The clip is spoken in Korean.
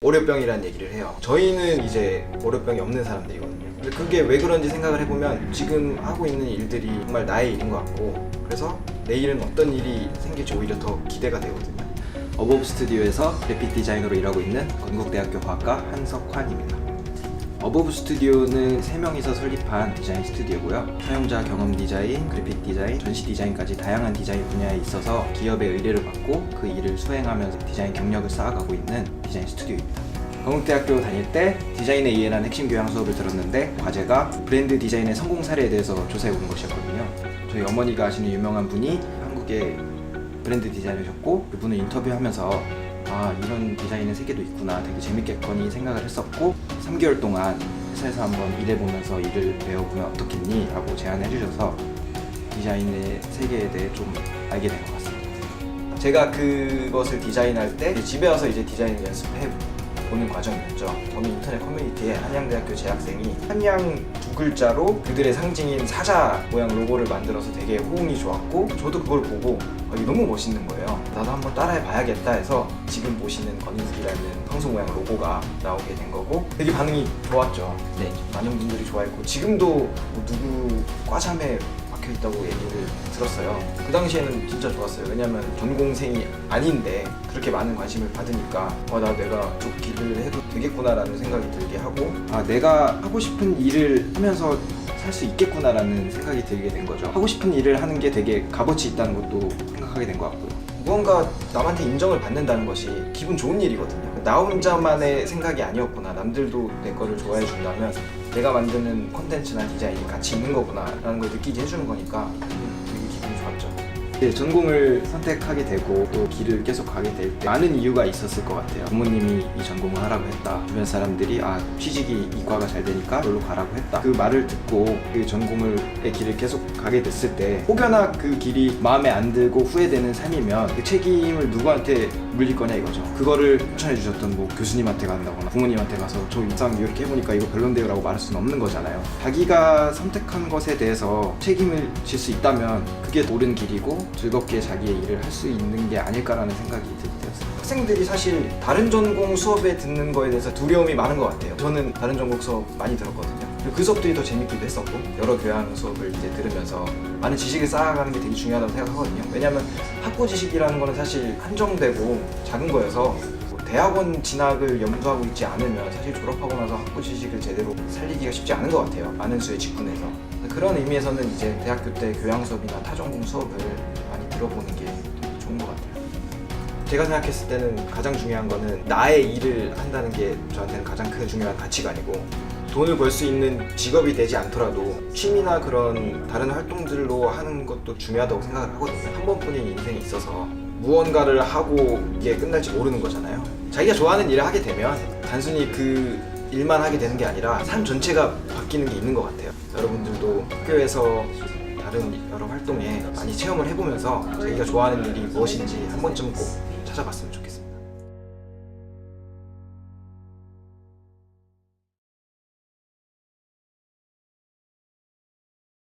월요병이라는 얘기를 해요. 저희는 이제 월요병이 없는 사람들이거든요. 근데 그게 왜 그런지 생각을 해보면 지금 하고 있는 일들이 정말 나의 일인 것 같고 그래서 내일은 어떤 일이 생길지 오히려 더 기대가 되거든요. 어버브 스튜디오에서 그래픽 디자이너로 일하고 있는 건국대학교 과학과 한석환입니다. 어버브 스튜디오는 3명이서 설립한 디자인 스튜디오고요. 사용자 경험 디자인, 그래픽 디자인, 전시 디자인까지 다양한 디자인 분야에 있어서 기업의 의뢰를 받고 그 일을 수행하면서 디자인 경력을 쌓아가고 있는 디자인 스튜디오입니다. 건국대학교 다닐 때 디자인의 이해라는 핵심 교양 수업을 들었는데 과제가 브랜드 디자인의 성공 사례에 대해서 조사해 보는 것이었거든요. 저희 어머니가 아시는 유명한 분이 한국의 브랜드 디자이너셨고 그분을 인터뷰하면서 아 이런 디자인의 세계도 있구나 되게 재밌겠거니 생각을 했었고 3개월 동안 회사에서 한번 일해보면서 일을 배워보면 어떻겠니? 라고 제안해 주셔서 디자인의 세계에 대해 좀 알게 된 것 같습니다 제가 그것을 디자인할 때 집에 와서 이제 디자인 연습해 보는 과정이었죠. 어느 인터넷 커뮤니티에 한양대학교 재학생이 한양 두 글자로 그들의 상징인 사자 모양 로고를 만들어서 되게 호응이 좋았고 저도 그걸 보고 어, 이게 너무 멋있는 거예요. 나도 한번 따라해 봐야겠다 해서 지금 보시는 건인숙이라는 평소 모양 로고가 나오게 된 거고 되게 반응이 좋았죠. 네. 많은 분들이 좋아했고 지금도 뭐 누구 과잠에 박혀 있다고 얘기를 들었어요. 그 당시에는 진짜 좋았어요. 왜냐면 전공생이 아닌데 그렇게 많은 관심을 받으니까 어, 나 내가 저 길을 해도 되겠구나라는 생각이 들게 하고 아 내가 하고 싶은 일을 하면서 살수 있겠구나라는 생각이 들게 된 거죠. 하고 싶은 일을 하는 게 되게 값어치 있다는 것도 생각하게 된 것 같고요. 무언가 남한테 인정을 받는다는 것이 기분 좋은 일이거든요. 나 혼자만의 생각이 아니었구나. 남들도 내 거를 좋아해 준다면 내가 만드는 콘텐츠나 디자인이 가치 있는 거구나라는 걸 느끼게 해주는 거니까 되게 기분이 좋았죠. 네, 전공을 선택하게 되고 또 길을 계속 가게 될 때 많은 이유가 있었을 것 같아요. 부모님이 이 전공을 하라고 했다. 주변 사람들이 아 취직이 이과가 잘 되니까 그걸로 가라고 했다. 그 말을 듣고 그 전공을 의 길을 계속 가게 됐을 때 혹여나 그 길이 마음에 안 들고 후회되는 삶이면 그 책임을 누구한테 물릴 거냐 이거죠. 그거를 추천해 주셨던 뭐 교수님한테 간다거나 부모님한테 가서 저 이상 이렇게 해보니까 이거 별론데요라고 말할 수는 없는 거잖아요. 자기가 선택한 것에 대해서 책임을 질 수 있다면 그게 옳은 길이고 즐겁게 자기의 일을 할 수 있는 게 아닐까라는 생각이 들게 되었어요. 학생들이 사실 다른 전공 수업에 듣는 거에 대해서 두려움이 많은 것 같아요. 저는 다른 전공 수업 많이 들었거든요. 그 수업들이 더 재밌기도 했었고 여러 교양 수업을 이제 들으면서 많은 지식을 쌓아가는 게 되게 중요하다고 생각하거든요. 왜냐하면 학부 지식이라는 거는 사실 한정되고 작은 거여서 뭐 대학원 진학을 염두하고 있지 않으면 사실 졸업하고 나서 학부 지식을 제대로 살리기가 쉽지 않은 것 같아요. 많은 수의 직군에서. 그런 의미에서는 이제 대학교 때 교양 수업이나 타전공 수업을 많이 들어보는 게 좋은 것 같아요. 제가 생각했을 때는 가장 중요한 거는 나의 일을 한다는 게 저한테는 가장 큰 중요한 가치관이고 돈을 벌 수 있는 직업이 되지 않더라도 취미나 그런 다른 활동들로 하는 것도 중요하다고 생각을 하거든요. 한 번뿐인 인생이 있어서 무언가를 하고 이게 끝날지 모르는 거잖아요. 자기가 좋아하는 일을 하게 되면 단순히 그 일만 하게 되는 게 아니라 삶 전체가 바뀌는 게 있는 것 같아요. 여러분들도 학교에서 다른 여러 활동에 많이 체험을 해보면서 자기가 좋아하는 일이 무엇인지 한 번쯤 꼭 찾아봤으면 좋겠습니다.